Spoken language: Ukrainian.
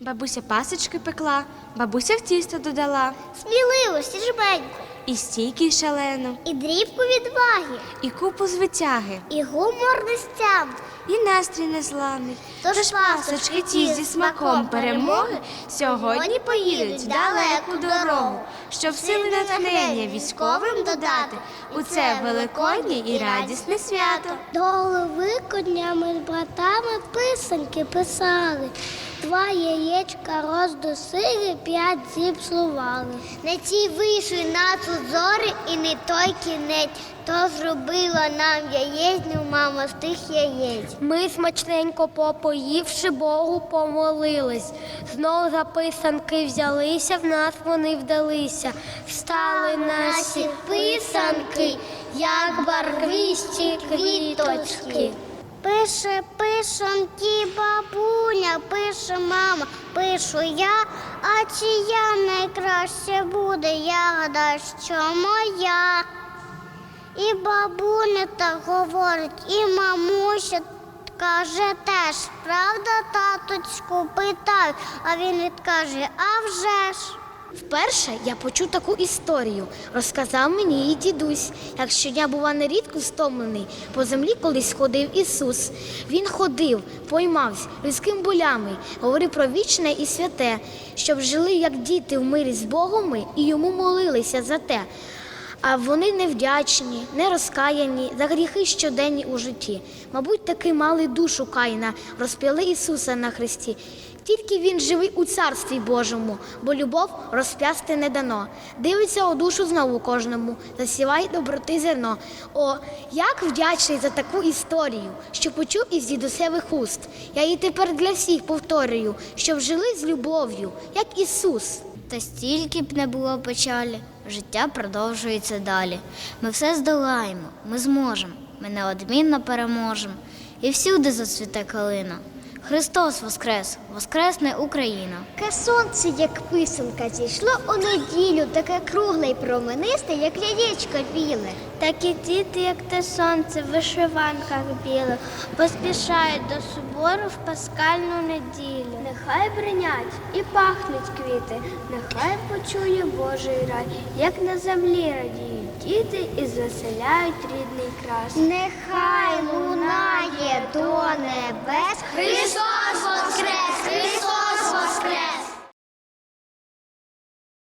Бабуся пасочки пекла, бабуся в тісто додала, Сміливо, сіжбенько, і стійки шалену, і дрібку відваги, і купу звитяги, і гумор нестям. і настрій незламний. Тож Тож пасочки ті зі смаком перемоги сьогодні поїдуть далеку дорогу, щоб сили натхнення військовим додати. у це великоднє і радісне свято. До Великодня ми з братами писанки писали. Два яєчка роздусили, п'ять зіпсували. Не ті вийшли нас у зори і не той кінець. То зробила нам яєчню мама з тих яєць. Ми смачненько попоївши Богу помолились. Знов за писанки взялися, в нас вони вдалися. Встали наші писанки, як барвисті квіточки. Пише писанки бабуня, пише мама, пишу я, а чия найкраще буде, я що моя. І бабуня так говорить, і мамуся каже теж, правда, таточку, питаю, а він відкаже, а вже ж. Вперше я почув таку історію. Розказав мені її дідусь. Як щодня бува нерідко стомлений, по землі колись ходив Ісус. Він ходив, поймався людським болями, говорив про вічне і святе, щоб жили як діти в мирі з Богом і йому молилися за те. А вони невдячні, не розкаяні за гріхи щоденні у житті. Мабуть, таки мали душу Каїна, розп'яли Ісуса на хресті. Тільки він живий у царстві Божому, бо любов розп'ясти не дано. Дивиться у душу знову кожному, засівай доброти зерно. О, як вдячний за таку історію, що почув із дідусевих уст. Я її тепер для всіх повторюю, щоб жили з любов'ю, як Ісус. Та стільки б не було печалі, життя продовжується далі. Ми все здолаємо, ми зможемо, ми неодмінно переможемо. І всюди зацвіте калина. Христос Воскрес, Воскресне Україна. Таке сонце, як писанка, зійшло у неділю, таке кругле й променисте, як яєчко біле. Такі діти, як те сонце, в вишиванках білих, поспішають до собору в паскальну неділю. Нехай бринять і пахнуть квіти, нехай почує Божий рай, як на землі радіють діти і заселяють рідний крас. Нехай лунає до небес. Христос!